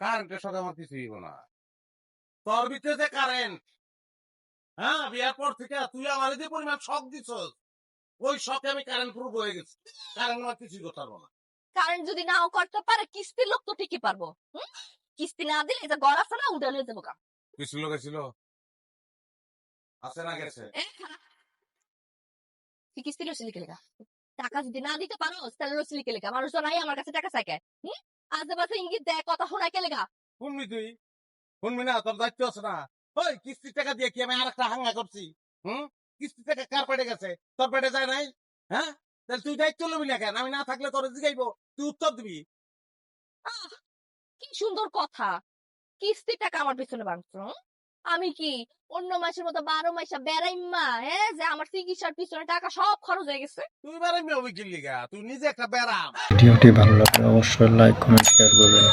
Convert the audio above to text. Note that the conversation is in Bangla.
কারেন্টের সাথে আমার না। তোর ভিতরে যে কারেন্ট হ্যাঁ বিয়ার পর থেকে তুই আমার যে পরিমাণ শখ দিছ ওই শখে আমি কারেন্ট প্রুফ হয়ে গেছি। কারেন্ট আমার কিছুই করতে পারব না। কারেন্ট যদি নাও করতে পারে কিস্তির লোক তো ঠিকই পারব। কিস্তি না দিলে যে গড় আছে না উঠে যাব কিছু লোক ছিল আছে না গেছে? তুই কিস্তি লেখা টাকা যদি না দিতে পারো তাহলে লিখে লেখা। মানুষ তো নাই আমার কাছে টাকা চাইকে। হুম? আশেপাশে ইঙ্গিত দেয় কথা শোনা কে লেখা শুনবি তুই। শুনবি না তোর দায়িত্ব আছে না। ওই কিস্তির টাকা দিয়ে কি আমি আর একটা হাঙ্গা করছি? হুম? কিস্তির টাকা কার পেটে গেছে? তোর পেটে যায় নাই? হ্যাঁ? তাহলে তুই দায়িত্ব লবি না কেন? আমি না থাকলে তোর জিগাইবো। তুই উত্তর দিবি। কি সুন্দর কথা। কিস্তি টাকা আমার পিছনে হুম? আমি কি অন্য মাসের মতো বারো মাসে বেড়াইমা হ্যাঁ যে আমার চিকিৎসার পিছনে টাকা সব খরচ হয়ে গেছে। তুমি বেড়াইমা হবে কি লিগা তুই নিজে একটা বেড়া ভিডিওটি ভালো লাগলে অবশ্যই লাইক কমেন্ট শেয়ার করবেন।